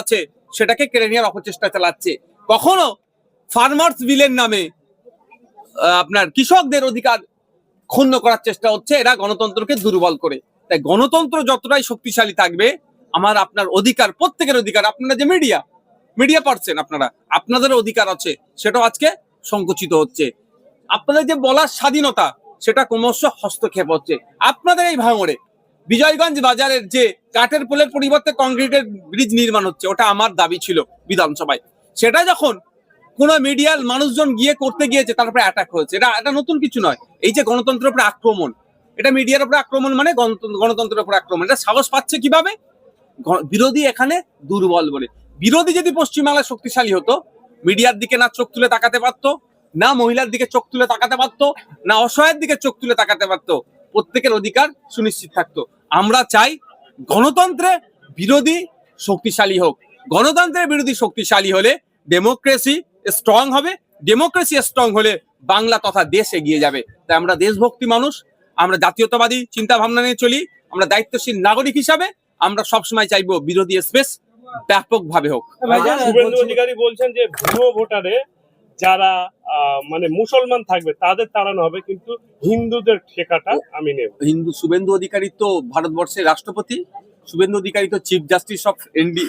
আছে, সেটাকে কেড়ে নেওয়ার অপচেষ্টা চালাচ্ছে। কখনো ফার্মার্স বিলের নামে আপনার কৃষকদের অধিকার ক্ষুণ্ণ করার চেষ্টা হচ্ছে, এরা গণতন্ত্রকে দুর্বল করে। তাই গণতন্ত্র যতটাই শক্তিশালী থাকবে, আমার আপনার অধিকার, প্রত্যেকের অধিকার, আপনারা যে মিডিয়া মিডিয়া পারছেন আপনারা আপনাদের অধিকার আছে, সেটাও আজকে সংকুচিত হচ্ছে। আপনাদের যে বলার স্বাধীনতা, সেটা ক্রমশ হস্তক্ষেপ হচ্ছে। আপনাদের এই ভাঙড়ে বিজয়গঞ্জ বাজারের যে কাঠের পোলের পরিবর্তে কংক্রিটের ব্রিজ নির্মাণ হচ্ছে, ওটা আমার দাবি ছিল বিধানসভায়। সেটা যখন কোন মিডিয়ার মানুষজন গিয়ে করতে গিয়েছে তারপরে অ্যাটাক হয়েছে। এটা এটা নতুন কিছু নয়। এই যে গণতন্ত্রের উপরে আক্রমণ, এটা মিডিয়ার উপরে আক্রমণ মানে গণতন্ত্রের উপরে আক্রমণ। এটা সাহস পাচ্ছে কীভাবে? বিরোধী এখানে দুর্বল বলে। বিরোধী যদি পশ্চিমবাংলায় শক্তিশালী হতো, মিডিয়ার দিকে না চোখ তুলে তাকাতে পারতো, না মহিলার দিকে চোখ তুলে তাকাতে পারতো, না অসহায়ের দিকে চোখ তুলে তাকাতে পারতো, প্রত্যেকের অধিকার সুনিশ্চিত থাকতো। আমরা চাই গণতন্ত্রে বিরোধী শক্তিশালী হোক। গণতন্ত্রের বিরোধী শক্তিশালী হলে ডেমোক্রেসি স্ট্রং হবে। ডেমোক্রেসি স্ট্রং হলে বাংলা তথা দেশ এগিয়ে যাবে। তাই আমরা দেশভক্তি মানুষ, আমরা জাতীয়তাবাদী চিন্তা ভাবনা নিয়ে চলি, আমরা দায়িত্বশীল নাগরিক হিসাবে আমরা সবসময় চাইব বিরোধী স্পেস ব্যাপকভাবে হোক। শুভেন্দু অধিকারী বলছেন যে ভোটারে যারা মানে মুসলমান থাকবে তাদের তাড়ানো হবে, কিন্তু হিন্দুদের ঠেকাটা আমি নেব। হিন্দু শুভেন্দু অধিকারী তো ভারতবর্ষের রাষ্ট্রপতি, শুভেন্দু অধিকারী তো chief justice of India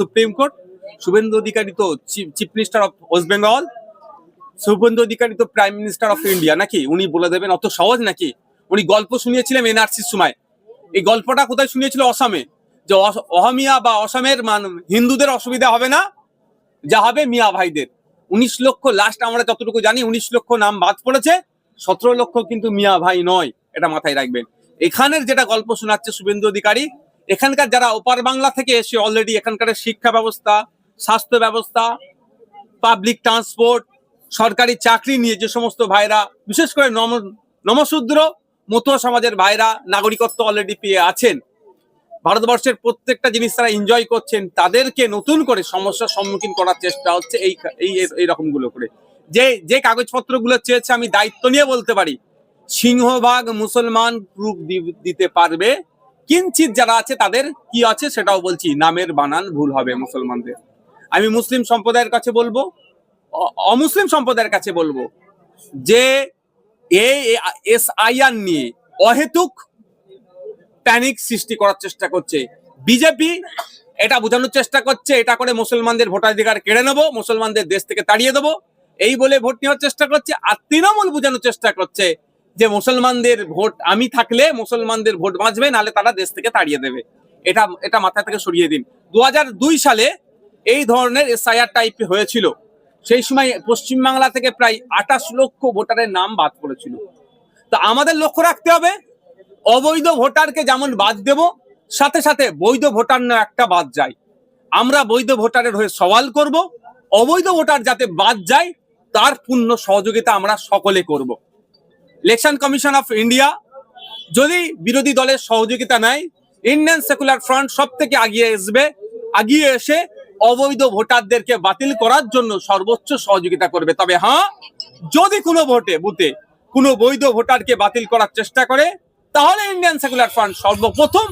supreme court Suvendu Adhikari তো chief minister of West Bengal Suvendu Adhikari তো প্রাইম মিনিস্টার অফ ইন্ডিয়া নাকি? উনি বলে দেবেন, অত সহজ নাকি? উনি গল্প শুনিয়েছিলেন এনআরসির সময়। এই গল্পটা কোথায় শুনিয়েছিল? অসমে। যে অহমিয়া বা অসমের মান, হিন্দুদের অসুবিধা হবে না, যা হবে মিয়া ভাইদের। উনিশ লক্ষ লাস্ট আমরা যতটুকু জানি, উনিশ লক্ষ নাম বাদ পড়েছে। সতেরো লক্ষ কিন্তু মিয়া ভাই নয়, এটা মাথায় রাখবেন। এখানের যেটা গল্প শোনাচ্ছে শুভেন্দু অধিকারী, এখানকার যারা ওপার বাংলা থেকে এসে অলরেডি এখানকার শিক্ষা ব্যবস্থা, স্বাস্থ্য ব্যবস্থা পাবলিক ট্রান্সপোর্ট সরকারি চাকরি নিয়ে যে সমস্ত ভাইরা, বিশেষ করে নম, নমশূদ্র মতুয়া সমাজের ভাইরা, নাগরিকত্ব অলরেডি পেয়ে আছেন। ভারতবর্ষের প্রত্যেকটা জিনিস তারা এনজয় করছেন, তাদেরকে নতুন করে সমস্যার সম্মুখীন করার চেষ্টা হচ্ছে এই এই এই রকমগুলো করে। যে যে কাগজপত্রগুলো চেয়েছে আমি দায়িত্ব নিয়ে বলতে পারি। সিংহভাগ মুসলমান প্রুফ দিতে পারবে কিঞ্চিত যারা আছে তাদের কি আছে সেটাও বলছি, নামের বানান ভুল হবে মুসলমানদের। আমি মুসলিম সম্প্রদায়ের কাছে বলব অমুসলিম সম্প্রদায়ের কাছে বলব, যে এস আইআর নিয়ে অহেতুক প্যানিক সৃষ্টি করার চেষ্টা করছে। বিজেপি এটা বোঝানোর চেষ্টা করছে, এটা করে মুসলমানদের ভোটাধিকার কেড়ে নেব, মুসলমানদের দেশ থেকে তাড়িয়ে দেবো। এই বলে ভোট নেওয়ার চেষ্টা করছে আর তৃণমূল বোঝানোর চেষ্টা করছে যে মুসলমানদের ভোট আমি থাকলে মুসলমানদের ভোট বাঁচবে, নাহলে তারা দেশ থেকে তাড়িয়ে দেবে। এটা এটা মাথা থেকে সরিয়ে দিন। দু হাজার দুই সালে এই ধরনের এসআইআর টাইপ হয়েছিল। সেই সময় পশ্চিমবাংলা থেকে প্রায় আঠাশ লক্ষ ভোটারের নাম বাদ পড়েছিল। তা আমাদের লক্ষ্য রাখতে হবে অবৈধ ভোটারকে যেমন বাদ দেব, সাথে সাথে বৈধ ভোটার না একটা বাদ যায়। আমরা বৈধ ভোটারের হয়ে সওয়াল করব, অবৈধ ভোটার যাতে বাদ যায়, তার পূর্ণ সহযোগিতা আমরা সকলে করব। ইলেকশন কমিশন অফ ইন্ডিয়া, যদি বিরোধী দলের সহযোগিতা নেয়, ইন্ডিয়ান সেকুলার ফ্রন্ট সব থেকে আগিয়ে আসবে, আগিয়ে এসে অবৈধ ভোটারদেরকে বাতিল করার জন্য সর্বোচ্চ সহযোগিতা করবে। তবে হ্যাঁ যদি কোনো ভোটে, বুথে কোনো বৈধ ভোটারকে বাতিল করার চেষ্টা করে তাহলে ইন্ডিয়ান সেকুলার ফ্রন্ট সর্বপ্রথম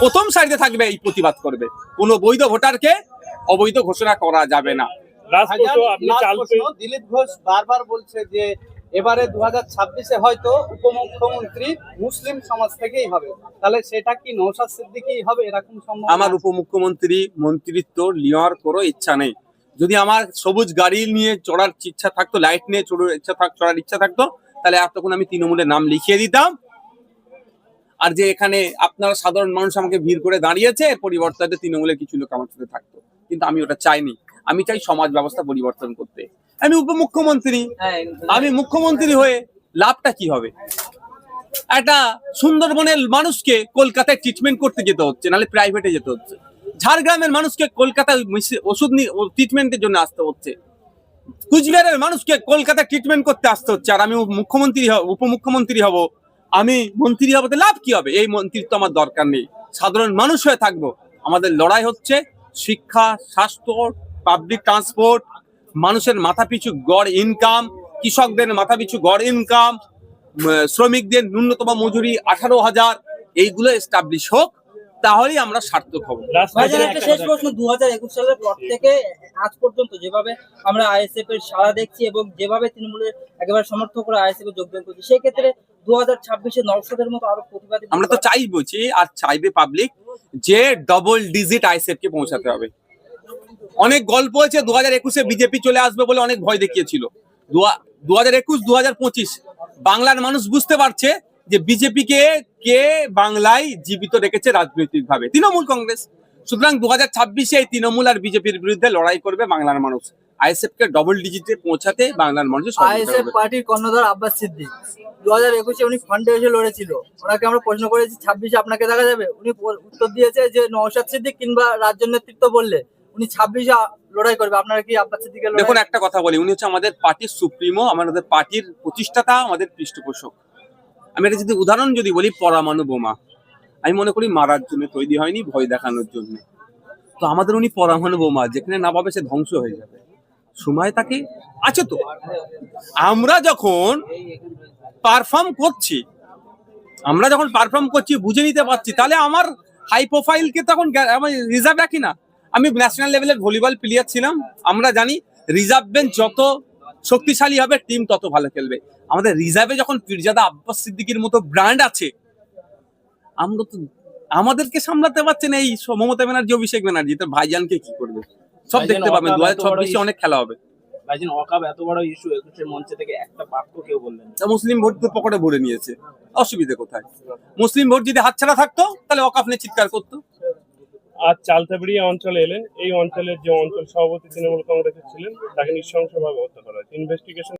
প্রথম সারিতে থাকবে এই প্রতিবাদ করবে। কোনো বৈধ ভোটারকে অবৈধ ঘোষণা করা যাবে না। দিলীপ ঘোষ বারবার বলছে যে এবারে দু হাজার ছাব্বিশে হয়তো উপমুখ্যমন্ত্রী মুসলিম সমাজ থেকেই হবে। তাহলে সেটা কি নৌসাদ সিদ্দিকী হবে এরকম সম্ভব আমার উপমুখ্যমন্ত্রী মন্ত্রিত্ব নেওয়ার কোনো ইচ্ছা নেই। যদি আমার সবুজ গাড়ি নিয়ে চড়ার ইচ্ছা থাকতো লাইট নিয়ে চড়ার ইচ্ছা থাক চড়ার ইচ্ছা থাকতো তাহলে এতক্ষণ আমি তৃণমূলের নাম লিখিয়ে দিতাম। আর যে এখানে আপনারা সাধারণ মানুষ আমাকে ভিড় করে দাঁড়িয়েছে পরিবর্তে তৃণমূলের কিছু লোক আমার সাথে থাকতো। কিন্তু আমি ওটা চাইনি। আমি চাই সমাজ ব্যবস্থা পরিবর্তন করতে। আমি উপমুখ্যমন্ত্রী। হ্যাঁ আমি মুখ্যমন্ত্রী হয়ে লাভটা কি হবে? একটা সুন্দরবনের মানুষকে কলকাতায় ট্রিটমেন্ট করতে যেতে হচ্ছে নাহলে প্রাইভেটে যেতে হচ্ছে। ঝাড়গ্রামের মানুষকে কলকাতায় ওষুধ ট্রিটমেন্টের জন্য আসতে হচ্ছে। কুচবিহারের মানুষকে কলকাতায় ট্রিটমেন্ট করতে আসতে হচ্ছে। আর আমি মুখ্যমন্ত্রী উপমুখ্যমন্ত্রী হব। আমি মন্ত্রী হবে লাভ কি হবে? এই মন্ত্রীর তো আমার দরকার নেই। সাধারণ মানুষ হয়ে থাকব। আমাদের লড়াই হচ্ছে শিক্ষা, স্বাস্থ্য পাবলিক ট্রান্সপোর্ট মানুষের মাথা পিছু গড় ইনকাম কৃষকদের মাথা পিছু গড় ইনকাম শ্রমিকদের ন্যূনতম মজুরি আঠারো হাজার, এইগুলো এস্টাবলিশ হোক। তাহলেই আমরা সার্থক হব। একটা শেষ প্রশ্ন দু হাজার একুশ সালের পর থেকে আজ পর্যন্ত যেভাবে আমরা আইএসএফ এর সাড়া দেখছি এবং যেভাবে তৃণমূলের একেবারে সমর্থকরা আইএসএফ এ যোগদান করছে সেই ক্ষেত্রে দু হাজার ছাব্বিশে নওশাদের মতো আরও প্রতিবাদী আমরা তো চাই বলছি আর চাইবে পাবলিক যে ডবল ডিজিট আইসেফ কে পৌঁছাতে হবে। অনেক গল্প হয়েছে দু হাজার একুশে বিজেপি চলে আসবে বলে অনেক ভয় দেখিয়েছিল। দু হাজার একুশ দু হাজার পঁচিশ বাংলার মানুষ বুঝতে পারছে যে বিজেপি কে কে বাংলায় জীবিত রেখেছে রাজনৈতিক ভাবে তৃণমূল কংগ্রেস। সুতরাং দু হাজার ছাব্বিশে এই তৃণমূল আর বিজেপির বিরুদ্ধে লড়াই করবে বাংলার মানুষ। আইএসএফ কে ডবল ডিজিটে পৌঁছাতে বাংলার সহযোগিতা আইএসএফ। পার্টির কর্ণধার আব্বাস সিদ্দিক। দু হাজার একুশে উনি ফান্ডে এসে লড়েছিল। ওনাকে আমরা প্রশ্ন করেছি ছাব্বিশে আপনাকে দেখা যাবে? উনি উত্তর দিয়েছে যে নওশাদ সিদ্দিক কিংবা রাজ্য নেতৃত্ব বললে উনি ছাব্বিশে লড়াই করবে। আপনারা কি আব্বাস সিদ্দিকের দেখুন একটা কথা বলি। উনি হচ্ছে আমাদের পার্টির সুপ্রিমো আমাদের পার্টির প্রতিষ্ঠাতা আমাদের পৃষ্ঠপোষক। আমি একটা যদি উদাহরণ যদি বলি, পরমাণু বোমা। আমি মনে করি মারার জন্য তৈরি হয়নি, ভয় দেখানোর জন্য। তো আমাদের উনি পরমাণু বোমা, যেখানে না পাবে সে ধ্বংস হয়ে যাবে। সময় তাকে আছে তো। আমরা যখন পারফর্ম করছি, আমরা যখন পারফর্ম করছি, বুঝে নিতে পারছি, তাহলে আমার হাই প্রোফাইলকে তখন রিজার্ভ রাখি না। আমি ন্যাশনাল লেভেলের ভলিবল প্লেয়ার ছিলাম। আমরা জানি রিজার্ভ বেঞ্চ যত শক্তিশালী হবে টিম তত ভালো খেলবে। আমাদের রিজার্ভে যখন পীরজাদা আব্বাস সিদ্দিকির মতো ব্র্যান্ড আছে আমরা তো আমাদেরকে সামলাতে পারছে না এই মমতা ব্যানার্জি অভিষেক ব্যানার্জি। তো ভাইজানকে কি করবে? সব দেখতে পাবেন। দু হাজার issue। অনেক খেলা হবে। ভাইজান অকাব এত বড় ইস্যু একুশের মঞ্চে থেকে একটা বাক্য কেউ বললেন মুসলিম পকেটে ভরে নিয়েছে। অসুবিধে কোথায়? মুসলিম ভোট যদি হাতছাড়া থাকতো তাহলে অকাপ নিয়ে চিৎকার করতো। আজ চালতাবড়িয়া অঞ্চলে এলেন। এই অঞ্চলের যে অঞ্চল সভাপতি তৃণমূল কংগ্রেসের ছিলেন, তাকে নৃশংসভাবে হত্যা করা হয়েছে। ইনভেস্টিগেশন